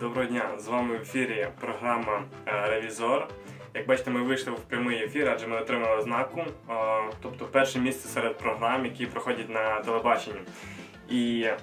доброго дня! З вами в ефірі програма е, Ревізор. Як бачите, ми вийшли в прямий ефір, адже ми отримали ознаку, е, тобто перше місце серед програм, які проходять на телебаченні. І е,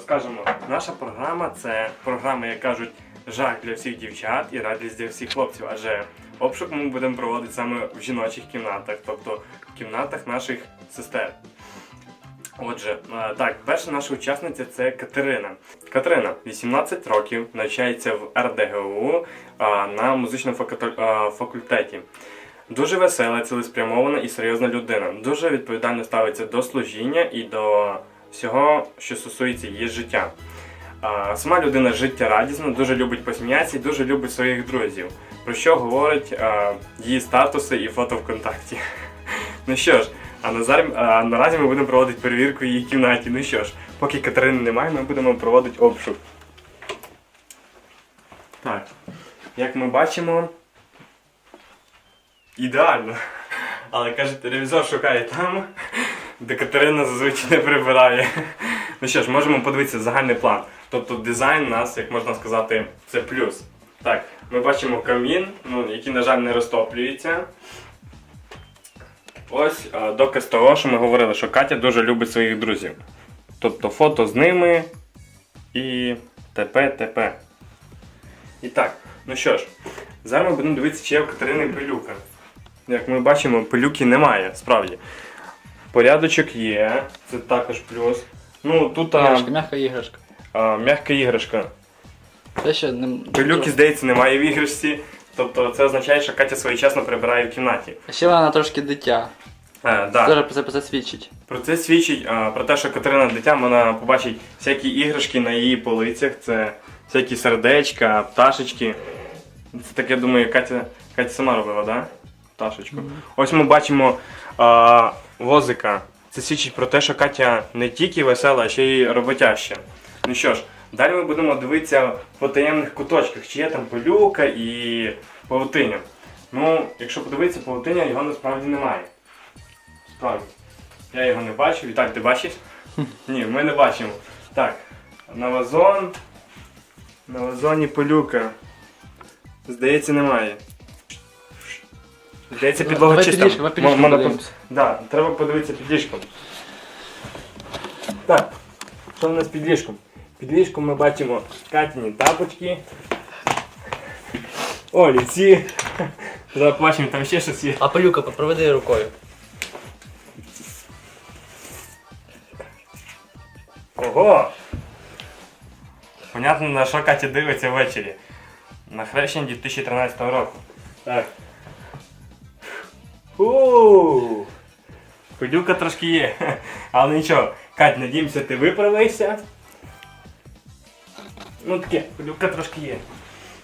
скажемо, наша програма це програма, як кажуть, жах для всіх дівчат і радість для всіх хлопців. Адже обшук ми будемо проводити саме в жіночих кімнатах, тобто в кімнатах наших сестер. Отже, е, так, перша наша учасниця це Катерина. Катерина, 18 років, навчається в РДГУ на музичному факультеті. Дуже весела, цілеспрямована і серйозна людина. Дуже відповідально ставиться до служіння і до всього, що стосується її життя. Сама людина життєрадісна, дуже любить посміятися і дуже любить своїх друзів, про що говорять її статуси і фото ВКонтакті. Ну що ж, а, назар, а наразі ми будемо проводити перевірку в її кімнаті. Ну що ж, поки Катерини немає, ми будемо проводити обшук. Так, як ми бачимо. Ідеально. Але каже, ревізор шукає там, де Катерина зазвичай не прибирає. Ну що ж, можемо подивитися загальний план. Тобто дизайн у нас, як можна сказати, це плюс. Так, ми бачимо камін, ну, який, на жаль, не розтоплюється. Ось доказ того, що ми говорили, що Катя дуже любить своїх друзів. Тобто фото з ними і т.п. т.п. І так, ну що ж, зараз ми будемо дивитися, чи є в Катерини пилюка. Як ми бачимо, пилюки немає, справді. Порядочок є, це також плюс. Ну, тут а, Іграшка, м'яка іграшка. а, м'яка іграшка. Те, що не... Пилюки, здається, немає в іграшці. Тобто це означає, що Катя своєчасно прибирає в кімнаті. А ще вона трошки дитя. Е, да. Теж про це, про це свідчить. Про це свідчить а, про те, що Катерина дитя вона побачить всякі іграшки на її полицях, це всякі сердечка, пташечки. Це таке, думаю, Катя, Катя сама робила, да? Пташечку. Ось ми бачимо а, возика. Це свідчить про те, що Катя не тільки весела, а ще й роботяща. Ну що ж, далі ми будемо дивитися по таємних куточках, чи є там полюка і павутиня. Ну, якщо подивитися, павутиня його насправді немає. Справді. Я його не бачив. Віталь, ти бачиш? Ні, ми не бачимо. Так, на вазон. На вазоні полюка. Здається, немає. Здається, підлога Давай чиста. Да, треба подивитися під ліжком. Так, що в нас під ліжком? Під ліжком ми бачимо Катіні тапочки. О, ліці. Зараз побачимо, там ще щось є. А пилюка, проведи рукою. Ого! Понятно, на що Катя дивиться ввечері. На хрещення 2013 року. Так. Ууу! Пилюка трошки є. Але нічого. Кать, надіємося, ти виправишся. Ну таке, пилюка трошки є.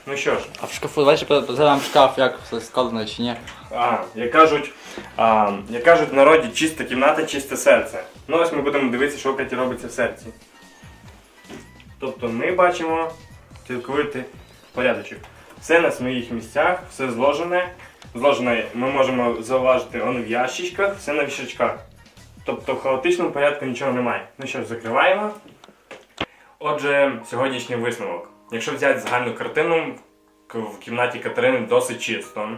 Ну що ж, А в шкафу, давай позовемо шкаф, як все складено чи ні. а, як кажуть, а, як кажуть в народі, чиста кімната, чисте серце. Ну ось ми будемо дивитися, що Каті робиться в серці. Тобто ми бачимо цілковитий порядочок. Все на своїх місцях, все зложене. Зложене ми можемо зауважити он в ящичках, все на вішачках. Тобто в хаотичному порядку нічого немає. Ну що ж, закриваємо. Отже, сьогоднішній висновок. Якщо взяти загальну картину, в кімнаті Катерини досить чисто.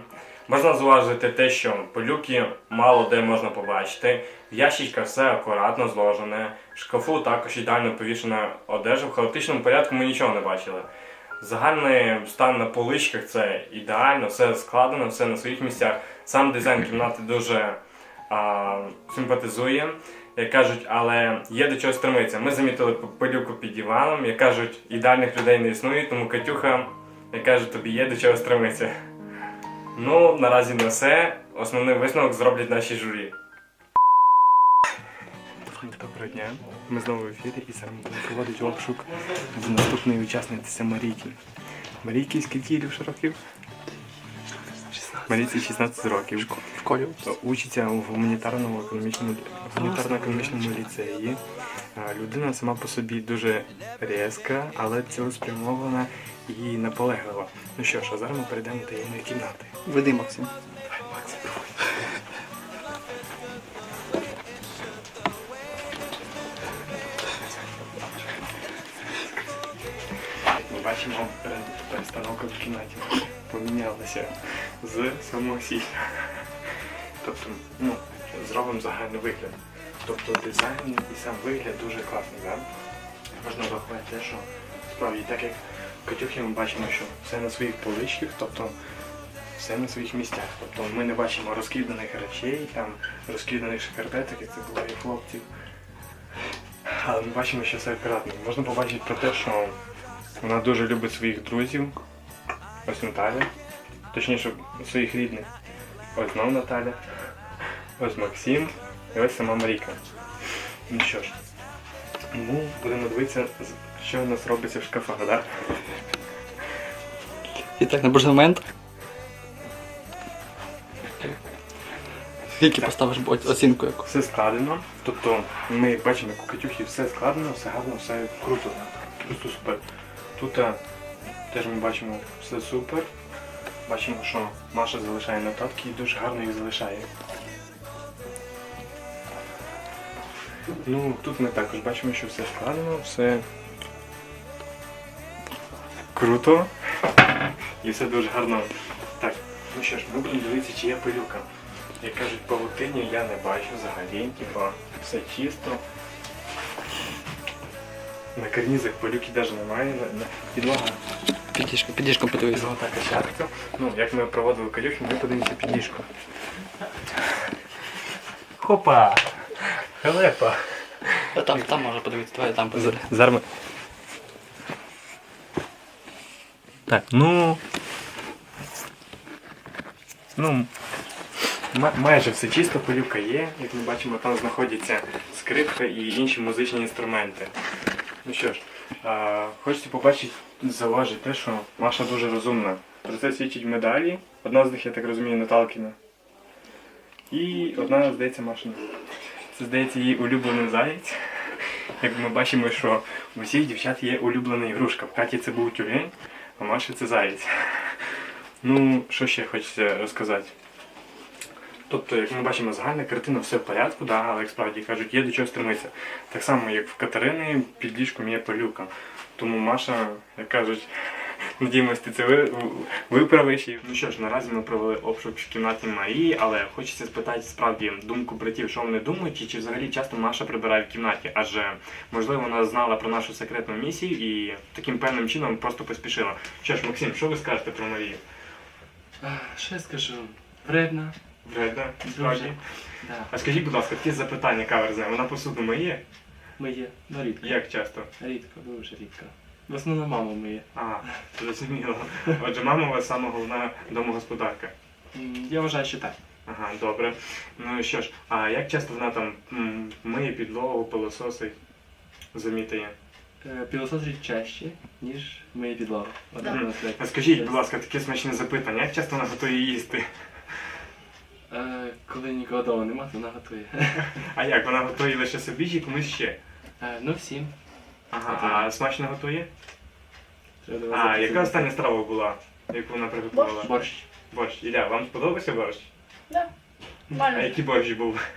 Можна зауважити те, що полюки мало де можна побачити. В ящичках все акуратно зложене. В шкафу також ідеально повішена одежа. В хаотичному порядку ми нічого не бачили. Загальний стан на поличках це ідеально, все складено, все на своїх місцях. Сам дизайн кімнати дуже а, симпатизує. Як кажуть, але є до чого стремитися. Ми замітили пилюку під диваном. Як кажуть, ідеальних людей не існує, тому Катюха, як кажуть, тобі є до чого стремитися. Ну, наразі на все. Основний висновок зроблять наші журі. Доброго дня. Ми знову в ефірі і зараз будемо проводити обшук в наступної учасниці Марійки. Марійки скільки років? 16. Марійці 16 років. В колі. Учиться у гуманітарному економічному гуманітарно-економічному ліцеї. Людина сама по собі дуже різка, але цілеспрямована і наполеглива. Ну що ж, а зараз ми перейдемо до її кімнати. Веди, Максим. Давай, Максим. Ми бачимо, пере- в кімнаті помінялася з самого січня. Тобто, ну, зробимо загальний вигляд. Тобто дизайн і сам вигляд дуже класний, да? Можна врахувати те, що справді, так як в Катюхі ми бачимо, що все на своїх поличках, тобто все на своїх місцях. Тобто ми не бачимо розкиданих речей, там розкиданих шкарпеток, як це було і хлопців. Але ми бачимо, що все акуратно. Можна побачити про те, що вона дуже любить своїх друзів. Ось Наталя. Точніше, своїх рідних. Ось знову Наталя. Ось Максим. І ось сама Маріка. Ну що ж, ну, будемо дивитися, що у нас робиться в шкафах, так? Да? І так, на божий момент. Скільки поставиш оцінку яку? Все складено. Тобто ми бачимо, як у Катюхі все складено, все гарно, все круто. Просто супер. Тут е, теж ми бачимо все супер. Бачимо, що Маша залишає нотатки і дуже гарно їх залишає. Ну, тут ми також бачимо, що все складено, все круто. І все дуже гарно. Так, ну що ж, ми будемо дивитися, чи є пилюка. Як кажуть, павутиння я не бачу взагалі, типа все чисто. На карнізах пилюки навіть немає, підлога Підіжку, підіжку подивись. підлога така. Ну, як ми проводили калюхи, ми подивимося під ліжко. Хопа! Халепа! А Там, там може подивитися, давай там подивись. Зараз ми... Так, ну. Ну. ма- Майже все чисто, пилюка є. Як ми бачимо, там знаходяться скрипка і інші музичні інструменти. Ну що ж, хочеться побачити, зауважити те, що Маша дуже розумна. Про це свідчить медалі. Одна з них, я так розумію, Наталкіна. І одна, здається, Машина. Це, здається, її улюблений заєць. Як ми бачимо, що у всіх дівчат є улюблена ігрушка. В Каті це був тюлень, а Маші це заєць. Ну, що ще хочеться розказати? Тобто, як ми бачимо, загальна картина все в порядку, да, але як справді кажуть, є до чого стремитися. Так само, як в Катерини під ліжком є пилюка. Тому Маша, як кажуть, надіємось, ти це ви, виправиш. І- Ну що ж, наразі ми провели обшук в кімнаті Марії, але хочеться спитати справді думку братів, що вони думають, чи, чи взагалі часто Маша прибирає в кімнаті, адже можливо вона знала про нашу секретну місію і таким певним чином просто поспішила. Що ж, Максим, що ви скажете про Марію? Що я скажу? Вредна. Вредна, справді. Дуже. Да. А скажіть, будь ласка, таке запитання каверзне, вона посуду миє? Миє. Ну рідко. Як часто? Рідко, дуже рідко. В основному мама миє. А, зрозуміло. Отже, мама у вас сама головна домогосподарка. М, Я вважаю, що так. Ага, добре. Ну що ж, а як часто вона там м, миє підлогу, пилососить, замітає? Е, чаще, ніж миє підлогу. От Да. вона. А скажіть, будь ласка, таке смачне запитання, як часто вона готує їсти? Е, Коли нікого вдома нема, то вона готує. А як, вона готує лише собі чи комусь ще? Е, Ну всім. Ага, а смачно готує? Треба до вас А, яка остання страва була, яку вона приготувала? Борщ. Борщ. Ілля, вам сподобався борщ? Да. А Нормально. який борщ був?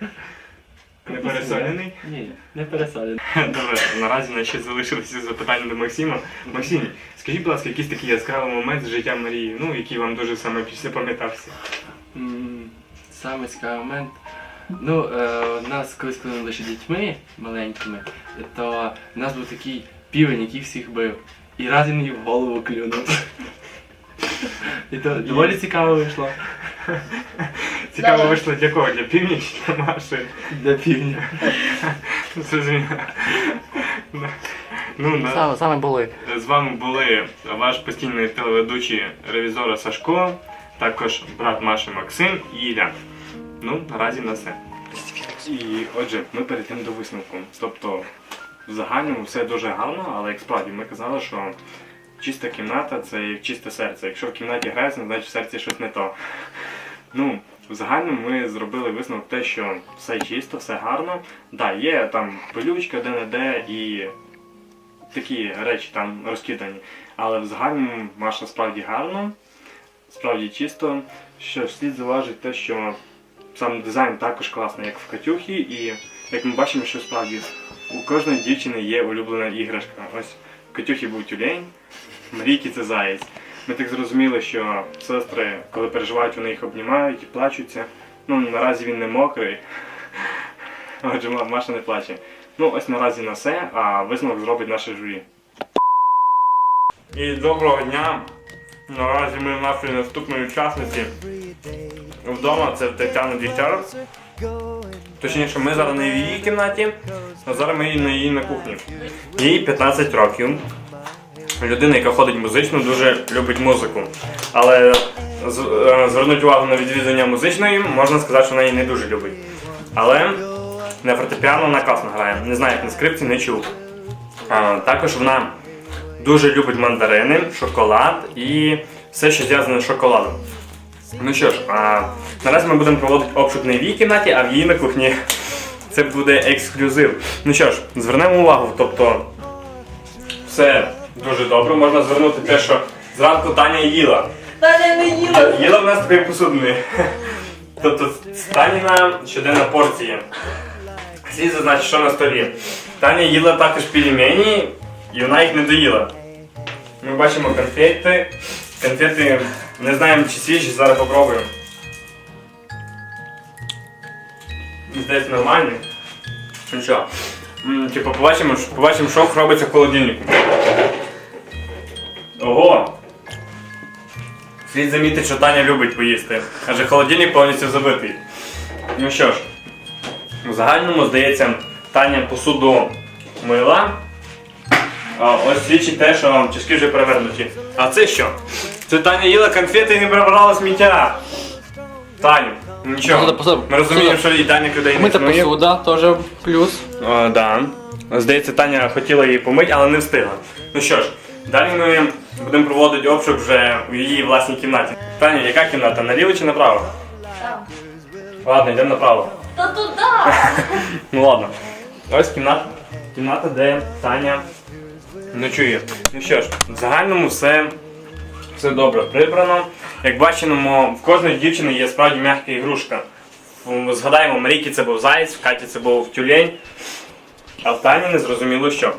Не пересолений? Ні, не пересолений. Добре, наразі на ще залишилися запитання до Максима. Максим, скажіть, будь ласка, якийсь такий яскравий момент з життя Марії, ну, який вам дуже саме більше запам'ятався. М, Саме цікавий момент. Ну, е, нас колись, коли ми були ще дітьми маленькими, то в нас був такий півень, який всіх бив. І раз він її в голову клюнув. І то доволі цікаво вийшло Цікаво вийшло для кого? Для північ чи для Маші? для півня. Зрозуміло. Ну, на... Саме, саме були. З вами були ваш постійний телеведучий ревізора Сашко, також брат Маші Максим і Ілля. Ну, наразі на все. І отже, ми перейдемо до висновку. Тобто, в загальному все дуже гарно, але як справді ми казали, що чиста кімната це як чисте серце. Якщо в кімнаті грязно, значить в серці щось не то. Ну, в загальному ми зробили висновок те, що все чисто, все гарно. Да, є там пилючка де-не-де і такі речі там розкидані. Але в загальному Маша справді гарно, справді чисто. Що слід зауважити те, що сам дизайн також класний, як в Катюхі, і як ми бачимо, що справді у кожної дівчини є улюблена іграшка. Ось в Катюхі був тюлень, Мрійки це заєць. Ми так зрозуміли, що сестри, коли переживають, вони їх обнімають і плачуться. Ну, наразі він не мокрий. Отже, Маша не плаче. Ну, ось наразі на все, а висновок зробить наше журі. І доброго дня! Наразі ми в нашої наступної учасниці вдома, це Тетяна Дігтяр. Точніше, ми зараз не в її кімнаті, а зараз ми на її на кухні. Їй 15 років. Людина, яка ходить музично, дуже любить музику. Але е, звернути увагу на відвідування музичної, можна сказати, що вона її не дуже любить. Але на фортепіано вона класно грає. Не знаю, як на скрипці, не чув. А, також вона дуже любить мандарини, шоколад і все, що зв'язане з шоколадом. Ну що ж, а, наразі ми будемо проводити обшук не в її кімнаті, а в її на кухні. Це буде ексклюзив. Ну що ж, звернемо увагу, тобто все дуже добре. Можна звернути те, що зранку Таня їла. Таня не їла. Їла в нас такий посудний. Тобто Таніна щоденна порція. Слід зазначити, що на столі. Таня їла також пельмені, і вона їх не доїла. Ми бачимо конфети. Конфети не знаємо чи свіжі, зараз попробуємо. Здається нормальні. Ну що? Типу побачимо, побачимо, що робиться в холодильнику. Ого! Слід замітити, що Таня любить поїсти, адже холодильник повністю забитий. Ну що ж, в загальному, здається, Таня посуду мила. А ось свідчить те, що чашки вже перевернуті. А це що? Це Таня їла конфети і не прибрала сміття. Таню, нічого. Посуда, посуда, Ми розуміємо, посуда. що ідеальних людей не Мита існує. посуда, теж плюс. О, да. Здається, Таня хотіла її помити, але не встигла. Ну що ж, далі ми будемо проводити обшук вже у її власній кімнаті. Таня, яка кімната? Наліво чи направо? Ладно, йдемо направо. Та туди. Ну ладно. Ось кімната. Кімната, де Таня ночує. Ну що ж, в загальному все, все добре прибрано. Як бачимо, в кожної дівчини є справді м'яка ігрушка. Згадаємо, Марійки це був заяць, в Каті це був тюлень, а в Тані не зрозуміло що.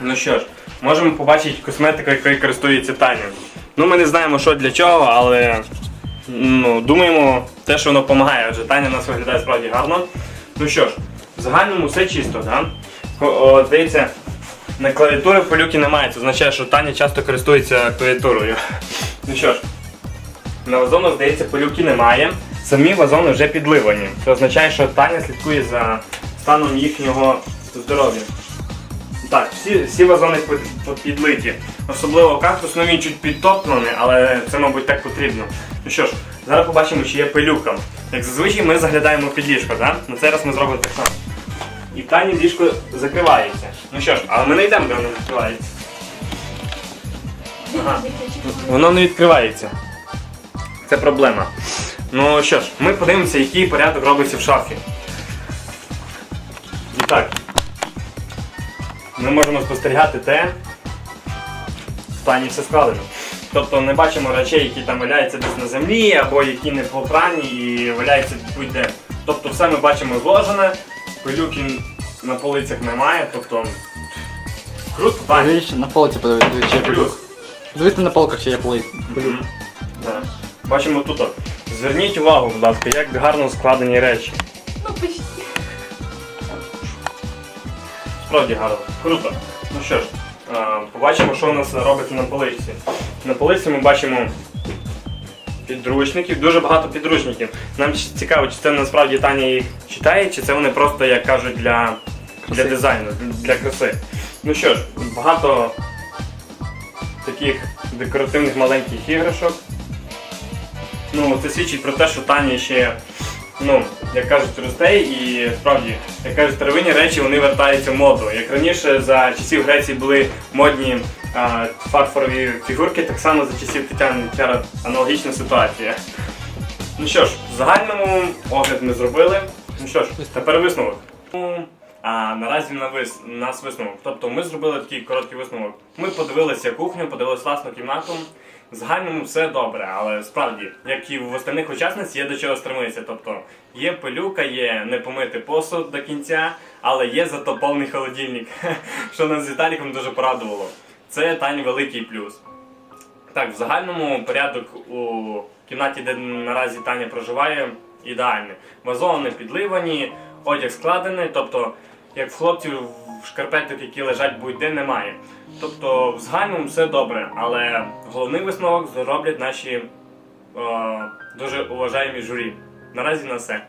Ну що ж, можемо побачити косметику, якою користується Таня. Ну, ми не знаємо, що для чого, але ну, думаємо, те, що воно допомагає, адже Таня у нас виглядає справді гарно. Ну що ж, в загальному все чисто, да? О, здається, на клавіатури пилюки немає. Це означає, що Таня часто користується клавіатурою. Ну що ж, на вазонах, здається, пилюки немає. Самі вазони вже підливані. Це означає, що Таня слідкує за станом їхнього здоров'я. Так, всі, всі вазони під- під- підлиті. Особливо кактус, ну він чуть підтоплений, але це, мабуть, так потрібно. Ну що ж, зараз побачимо, чи є пилюка. Як зазвичай ми заглядаємо під ліжко, да? на цей раз ми зробимо так само. І Тані ліжко закривається. Ну що ж, але ми не йдемо, де воно відкривається. Ага. Воно не відкривається. Це проблема. Ну що ж, ми подивимося, який порядок робиться в шафі. І так. Ми можемо спостерігати те, в стані все складено. Тобто не бачимо речей, які там валяються десь на землі, або які не попрані і валяються будь-де. Тобто все ми бачимо зложене, пилюки на полицях немає, тобто. Круто, так. Дивіться, на полиці подивись, дивіться, чи є Плюс. плюс. Дивіться на полках, чи є плюс. Мгм. Так. Бачимо тут. Зверніть увагу, будь ласка, як гарно складені речі. Ну, почти. Справді гарно. Круто. Ну що ж, побачимо, що у нас робиться на поличці. На полиці ми бачимо підручників, дуже багато підручників. Нам цікаво, чи це насправді Таня їх читає, чи це вони просто, як кажуть, для, для дизайну, для краси. Ну що ж, багато таких декоративних маленьких іграшок. Ну, це свідчить про те, що Таня ще, ну, як кажуть, росте і справді, як кажуть, старовинні речі вони вертаються в моду. Як раніше за часів Греції були модні фарфорові фігурки, так само за часів Тетяни Чара аналогічна ситуація. Ну що ж, в загальному огляд ми зробили. Ну що ж, тепер висновок. Ну, А наразі на вис... нас висновок. Тобто ми зробили такий короткий висновок. Ми подивилися кухню, подивилися власну кімнату. В загальному все добре, але справді, як і в остальних учасниць, є до чого стремитися. Тобто є пилюка, є не помити посуд до кінця, але є зато повний холодильник, що нас з Віталіком дуже порадувало. Це Тані великий плюс. Так, в загальному порядок у кімнаті, де наразі Таня проживає, ідеальний. Вазони підливані, одяг складений, тобто, як в хлопців в шкарпеток, які лежать будь-де, немає. Тобто, в загальному все добре, але головний висновок зроблять наші е, дуже уважаємі журі. Наразі на все.